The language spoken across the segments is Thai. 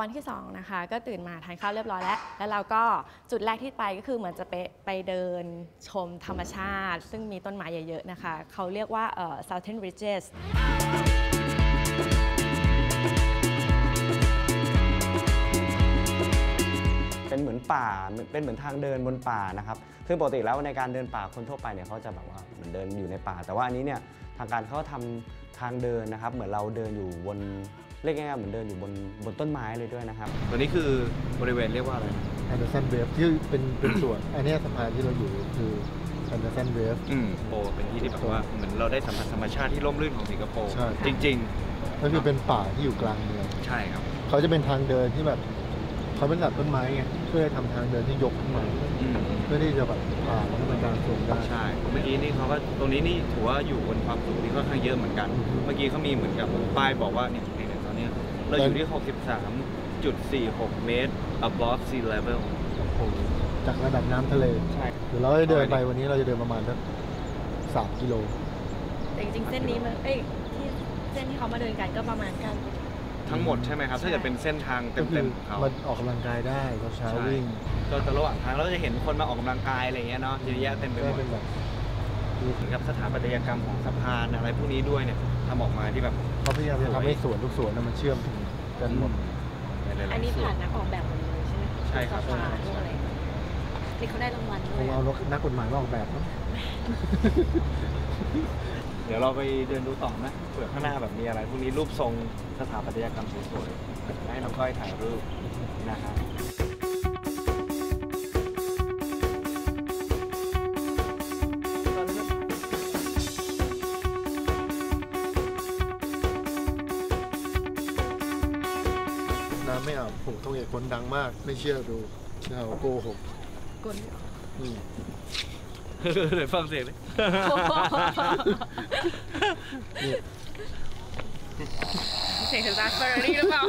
วันที่2นะคะก็ตื่นมาทานข้าวเรียบร้อยแล้ว แล้วเราก็จุดแรกที่ไปก็คือเหมือนจะไปไปเดินชมธรรมชาติ ซึ่งมีต้นไม้เยอะๆนะคะ เขาเรียกว่าเอ่อ Southern Ridges เป็นเหมือนป่าเป็นเหมือนทางเดินบนป่านะครับซึ่งปกติแล้วในการเดินป่าคนทั่วไปเนี่ยเขาจะแบบว่าเหมือนเดินอยู่ในป่า แต่ว่าอันนี้เนี่ยทางการเขาทำทางเดินนะครับ เหมือนเราเดินอยู่บน เรียกง่ายๆเหมือนเดินอยู่บนบนต้นไม้เลยด้วยนะครับ ตัวนี้คือบริเวณเรียกว่าอะไร แอนเดอร์สันเวฟที่เป็นเป็นส่วน อันเนี้ยสะพานที่เราอยู่คือแอนเดอร์สันเวฟ อืมโปเป็นที่ที่แบบว่าเหมือนเราได้สัมผัสธรรมชาติที่ร่มรื่นของสิงคโปร์ใช่ จริง ก็คือเป็นป่าที่อยู่กลางเมืองๆ ใช่ครับเขาจะเป็นทางเดินที่แบบเขาเป็นตัดต้นไม้ไงเพื่อทำทางเดินที่ยกขึ้นมาอืมเพื่อที่จะแบบผ่านขึ้นไปกลางสูงได้ ใช่เมื่อกี้นี่เขาก็ตรงนี้นี่ถือว่าอยู่บนความสูงที่ค่อนข้างเยอะเหมือนกันอือฮึเมื่อกี้เขามีเหมือนกับป้ายบอกว่าเนี่ยเนี่ยตอน เนี้ยเราอยู่ที่ 63.46 เมตร above sea level โอ้โหจากระดับน้ำทะเลใช่เดี๋ยวเราจะเดินไปวันนี้เราจะเดินประมาณสักสามกิโล แต่จริงๆเส้นนี้มันเอ้ยที่เส้นที่เขามาเดินกันก็ประมาณกัน ทั้งหมดใช่ไหมครับ ถ้าเกิดเป็นเส้นทางก็คืเต็อมๆเขามันออกกำลังกายได้เราเช้าใช่วิ่งก็จะระหว่างทางเราก็จะเห็นคนมาออกกำลังกายอะไรอย่างเงี้ยเนาะเยอะแยะเต็มไปหก็มดเป็นแบบเหมือนกับสถาปัตยกรรมของสะพานอะไรพวกนี้ด้วยเนี่ย ทำออกมาที่แบบเขาพยายามจะทำให้สวนทุกสวนน่ะมันเชื่อมถึงกันหมดหลายๆอันนี้ส่ว ผ่านนักออกแบบหมดเลยใช่ไหมใช่ครับสะพานพวกอะไรนี่เขาได้รางวัลด้ควยงเอานักกฎหมายมาออกแบบเนอะเดี๋ยวเราไปเดินดูต่อไหมเผื่อข้างหน้าแบบมีอะไรพวกนี้รูปทรงสถาปัตยกรรมสวยๆให้น้องก้อยถ่ายรูปนะครั น้ำไม่อาบผมต้องเอกคนดังมาก ไม่เชื่อดูเราโกหกกลอืมเดี๋ยวฟังเสียงเลยนี่เสียงจากเฟอร์รารี่หรือเปล่า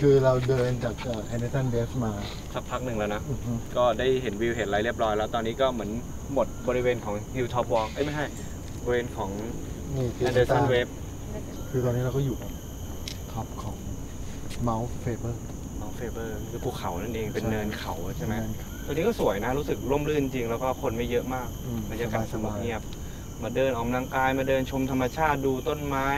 คือเราเดินจากแอนเดอร์สันเดฟมาสักพักหนึ่งแล้วนะอือฮึก็ได้เห็นวิวเห็นอะไรเรียบร้อยแล้วตอนนี้ก็เหมือนหมดบริเวณของ Hilltop Walk เอ้ยไม่ใช่บริเวณของนี่คือ Anderson Wave คือตอนนี้เราก็อยู่ท็อปของ Mount Faber Mount Faber คือภูเขานั่นเองเป็นใช่เนินเขาใช่ไหมเนินเขาตัวนี้ก็สวยนะรู้สึกร่มรื่นจริงแล้วก็คนไม่เยอะมากอืมบรรยากาศสงบสบายๆเงียบ มาเดินออกกำลังกายมาเดินชมธรรมชาติดูต้นไม้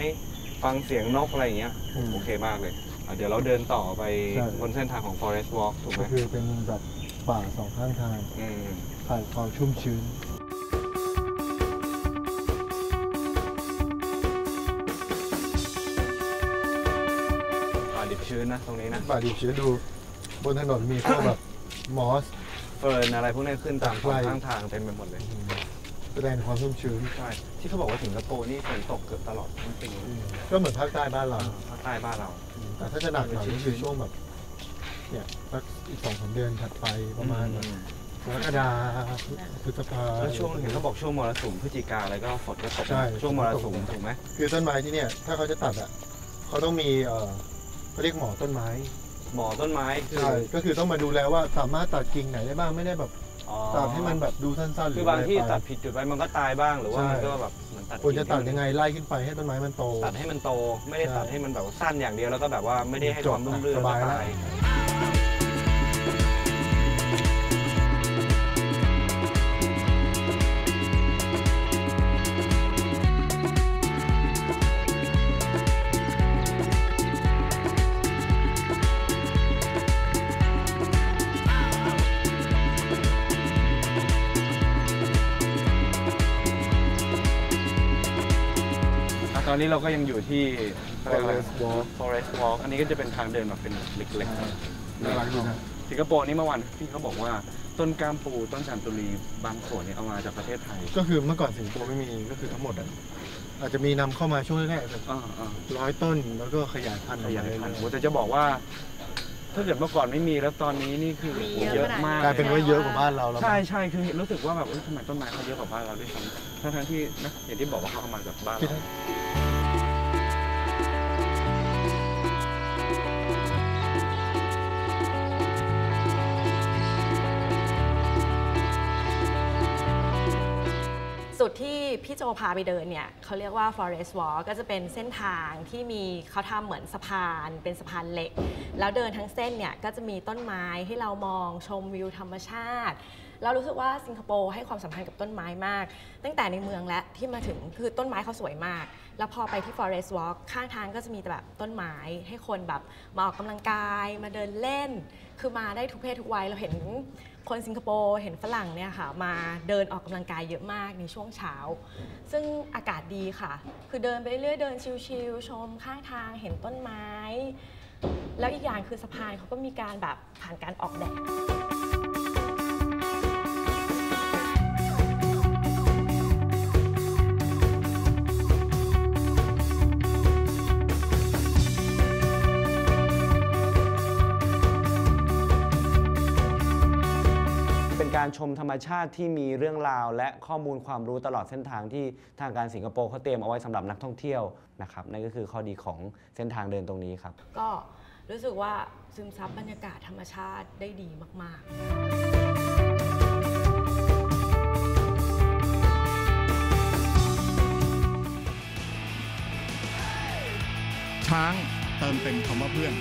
ฟังเสียงนกอะไรอย่างเงี้ยอืมโอเคมากเลยอะ เดี๋ยวเราเดินต่อไปใช่ บนเส้นทางของ Forest Walk ถูกไหมก็คือเป็นแบบป่าสองข้างทางอืมผ่านความชุ่มชื้น ป่าดิบชื้นนะ ตรงนี้นะ ป่าดิบชื้นดู บนถนนมีพวกแบบมอส เฟิร์นอะไรพวกนี้ขึ้นตามไกลข้างทางเต็มไปหมดเลย แสดงความชุ่มชื้น ใช่ที่เขาบอกว่าสิงคโปร์นี่ฝนตกเกือบตลอดทั้งปีก็เหมือนภาคใต้บ้านเรา ภาคใต้บ้านเรา แต่ถ้าจะหนักหน่อยก็คือช่วงแบบ เนี่ยสักอีกสองสามเดือนถัดไปประมาณแบบกรกฎาพฤษภาแล้วช่วงเห็นเขาบอกช่วงมรสุมพฤศจิกาอะไรก็ฝนก็ตกใช่ช่วงมรสุมถูกไหมคือต้นไม้ที่เนี่ย ถ้าเขาจะตัดอะเขาต้องมีเออเขาเรียกหมอต้นไม้ หมอต้นไม้คือใช่ก็คือต้องมาดูแลว่าสามารถตัดกิ่งไหนได้บ้างไม่ได้แบบอ๋อ ตัดให้มันแบบดูสั้นๆหรืคืออบางที่อะไรไปตัดผิดจุดไปมันก็ตายบ้างหรือว่าใช่มันก็แบบเหมือนตัดควรจะตัดทิ้ยังไงไล่ขึ้นไปให้ต้นไม้มันโต ตัดให้มันโต ไม่ได้ใช่ตัดให้มันแบบว่าสั้นอย่างเดียวแล้วก็แบบว่าไม่ได้ให้จคบวามรุ่งเรืองสบายก็แล้วตาย ตอนนี้เราก็ยังอยู่ที่ Forest Walk Forest Walk อันนี้ก็จะเป็นทางเดินแบบเป็นเล็กๆน่ารักดีนะ สิงคโปร์นี่เมื่อวานพี่เขาบอกว่าต้นกล้ามปูต้นจามจุรีบางส่วนเนี่ยเอามาจากประเทศไทยก็คือเมื่อก่อนสิงคโปร์ไม่มีก็คือทั้งหมดอะอาจจะมีนำเข้ามาช่วงแรกๆแบบอ่าอ่าร้อยต้นแล้วก็ขยายพันธุ์อขอกยายมาเรื่พันธุ์อยโอ้แต่จะบอกว่า ถ้าเกิดเมื่อก่อนไม่มีแล้วตอนนี้นี่คือมีโอ้โหเยเยอะอะขนาดมากๆกลายเป็นว่าเยอะกว่าบ้านเราแล้วใช่มั้งใช่คือรู้สึกว่าแบบเอ้ยทำไมต้นไม้เขาเยอะกว่าบ้านเราด้วยซ้ำทั้งๆที่นะอย่างที่บอกว่าเขาเอามาจากบ้านคิดเรา จุดที่พี่โจพาไปเดินเนี่ยเขาเรียกว่า forest walk ก็จะเป็นเส้นทางที่มีเขาทำเหมือนสะพาน เป็นสะพานเหล็ก แล้วเดินทั้งเส้นเนี่ยก็จะมีต้นไม้ให้เรามองชมวิวธรรมชาติ เรารู้สึกว่าสิงคโปร์ให้ความสำคัญกับต้นไม้มาก ตั้งแต่ในเมืองและที่มาถึงคือต้นไม้เขาสวยมาก แล้วพอไปที่ forest walk ข้างทางก็จะมีแต่แบบต้นไม้ ให้คนแบบมาออกกำลังกายมาเดินเล่น คือมาได้ทุกเพศทุกวัยเราเห็นคนสิงคโปร์เห็นฝรั่งเนี่ยค่ะ มาเดินออกกำลังกายเยอะมากในช่วงเช้า ซึ่งอากาศดีค่ะ คือเดินไปเรื่อยๆเดินชิลๆชมข้างทางเห็นต้นไม้ แล้วอีกอย่างคือสะพานเขาก็มีการแบบผ่านการออกแบบ การชมธรรมชาติที่มีเรื่องราว และข้อมูลความรู้ตลอดเส้นทางที่ทางการสิงคโปร์เขาเตรียมเอาไว้สำหรับนักท่องเที่ยวนะครับนั่นก็คือข้อดีของเส้นทางเดินตรงนี้ครับ ก็รู้สึกว่าซึมซับบรรยากาศธรรมชาติได้ดีมาก ๆช้างเติมเต็มคำว่าเพื่อน